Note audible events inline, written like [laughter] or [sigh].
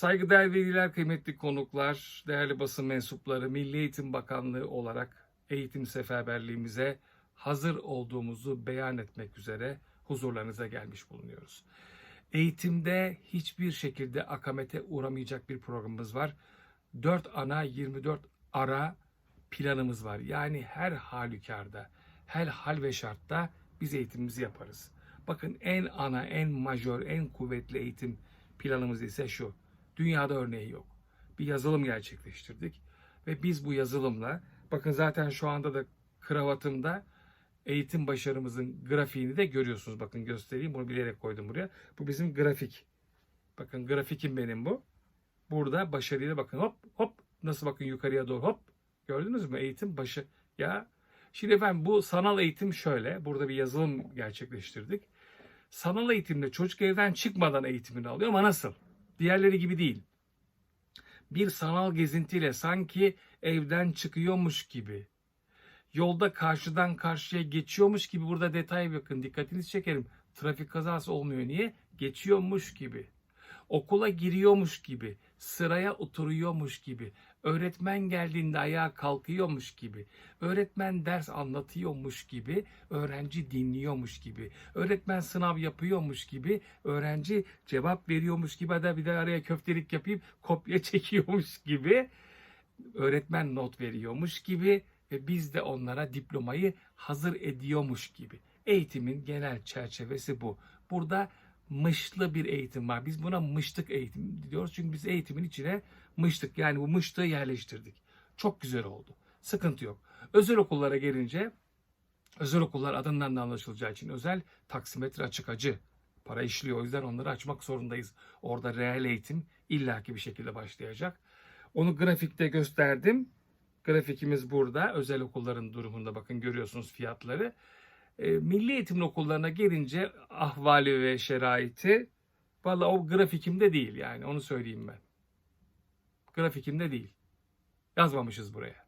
Saygıdeğer veliler, kıymetli konuklar, değerli basın mensupları, Milli Eğitim Bakanlığı olarak eğitim seferberliğimize hazır olduğumuzu beyan etmek üzere huzurlarınıza gelmiş bulunuyoruz. Eğitimde hiçbir şekilde akamete uğramayacak bir programımız var. 4 ana 24 ara planımız var. Yani her halükarda, her hal ve şartta biz eğitimimizi yaparız. Bakın en ana, en majör, en kuvvetli eğitim planımız ise şu. Dünyada örneği yok. Bir yazılım gerçekleştirdik ve biz bu yazılımla bakın zaten şu anda da kravatımda eğitim başarımızın grafiğini de görüyorsunuz. Bakın göstereyim. Bunu bilerek koydum buraya. Bu bizim grafik. Bakın grafikim benim bu. Burada başarıyla bakın hop hop nasıl bakın yukarıya doğru hop gördünüz mü eğitim başı ya şimdi efendim bu sanal eğitim şöyle burada bir yazılım gerçekleştirdik sanal eğitimde çocuk evden çıkmadan eğitimini alıyor ama nasıl diğerleri gibi değil. Bir sanal gezintiyle sanki evden çıkıyormuş gibi yolda karşıdan karşıya geçiyormuş gibi. Burada detay bakın dikkatinizi çekerim. Trafik kazası olmuyor. Niye? Geçiyormuş gibi okula giriyormuş gibi, sıraya oturuyormuş gibi, öğretmen geldiğinde ayağa kalkıyormuş gibi, öğretmen ders anlatıyormuş gibi, öğrenci dinliyormuş gibi, öğretmen sınav yapıyormuş gibi, öğrenci cevap veriyormuş gibi, hadi bir de araya köftelik yapayım, kopya [laughs] çekiyormuş gibi, öğretmen not veriyormuş gibi ve biz de onlara diplomayı hazır ediyormuş gibi. Eğitimin genel çerçevesi bu. Burada mışlı bir eğitim var. Biz buna mıştık eğitim diyoruz. Çünkü biz eğitimin içine mıştık yani bu mıştığı yerleştirdik. Çok güzel oldu. Sıkıntı yok. Özel okullara gelince özel okullar adından da anlaşılacağı için özel taksimetre açık acı. Para işliyor o yüzden onları açmak zorundayız. Orada reel eğitim illaki bir şekilde başlayacak. Onu grafikte gösterdim. Grafikimiz burada. Özel okulların durumunda bakın görüyorsunuz fiyatları. E, milli eğitim okullarına gelince ahvali ve şeraiti valla o grafikimde değil yani onu söyleyeyim ben. Grafikimde değil. Yazmamışız buraya.